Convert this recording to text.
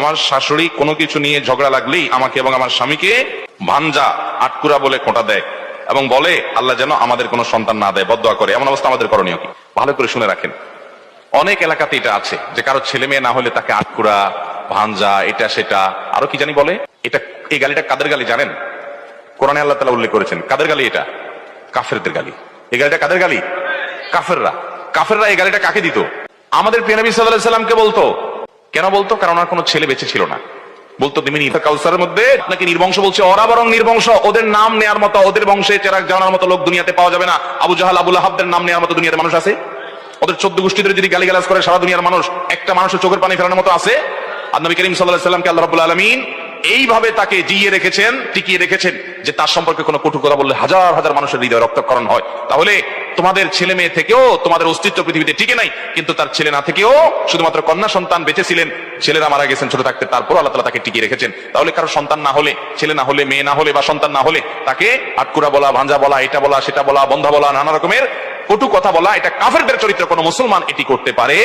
আমার শাশুড়ি কোনো কিছু নিয়ে ঝগড়া লাগলেই আমাকে এবং আমার স্বামীকে ভাঞ্জা আটকুরা বলে কোটা দেয় এবং বলে, আল্লাহ যেন আমাদের কোনো সন্তান না দেয় বদয়া করে। এমন অবস্থা আমাদের করণীয় কি? ভালো করে শুনে রাখেন। অনেক এলাকাতে এটা আছে যে কারও ছেলে মেয়ে না হলে তাকে আটকুরা ভাঞ্জা এটা সেটা, আরও কি জানি বলে? এটা, এই গালিটা কাদের গালি জানেন? কোরআনে আল্লাহ তালা উল্লেখ করেছেন, কাদের গালি এটা? কাফেরদের গালি। এই গালিটা কাদের গালি? কাফেররা। কাফেররা এই গালিটা কাকে দিত? আমাদের প্রিয় নবী সাল্লাল্লাহু সাল্লামকে বলতো কেন বলতো? কারণ ওনার কোনো ছেলে বেঁচে ছিল না। বলতো তুমি কাউসারের মধ্যে নাকি নির্বংশ বলছে। ওরা বরং নির্বংশ। ওদের নাম নেয়ার মতো ওদের বংশে চেরাক জানার মতো লোক দুনিয়াতে পাওয়া যাবে না। আবু জাহাল আবুল আহাবদের নাম নেওয়ার মতো দুনিয়াতে মানুষ আছে? ওদের চোদ্দ গোষ্ঠীদের যদি গালিগালাজ করে সারা দুনিয়ার মানুষ একটা মানুষের চোখের পানি ফেরানোর মতো আছে? আর নবী করিম সাল্লাহ সাল্লামকে আল্লাহ রবুল্লা আলামিন এইভাবে তাকে জিয়ে রেখেছেন, টিকিয়ে রেখেছেন, যে তার সম্পর্কে কোনো কটু কথা বললে হাজার হাজার মানুষের হৃদয় রক্তকরণ হয়। তাহলে তোমাদের ছেলে মেয়ে থেকেও তোমাদের অস্তিত্ব পৃথিবীতে টিকে নাই, কিন্তু তার ছেলে না থেকেও শুধুমাত্র কন্যা সন্তান বেঁচে ছিলেন ছেলেরা মারা গেছেন ছোট থাকতে তারপর আল্লাহ তালা তাকে টিকিয়ে রেখেছেন। তাহলে কারও সন্তান না হলে, ছেলে না হলে, মেয়ে না হলে বা সন্তান না হলে তাকে আটকুরা বলা, ভাঞ্জা বলা, এটা বলা, সেটা বলা, বন্ধা বলা, নানা রকমের কটু কথা বলা, এটা কাফেরদের চরিত্র কোনো মুসলমান এটি করতে পারে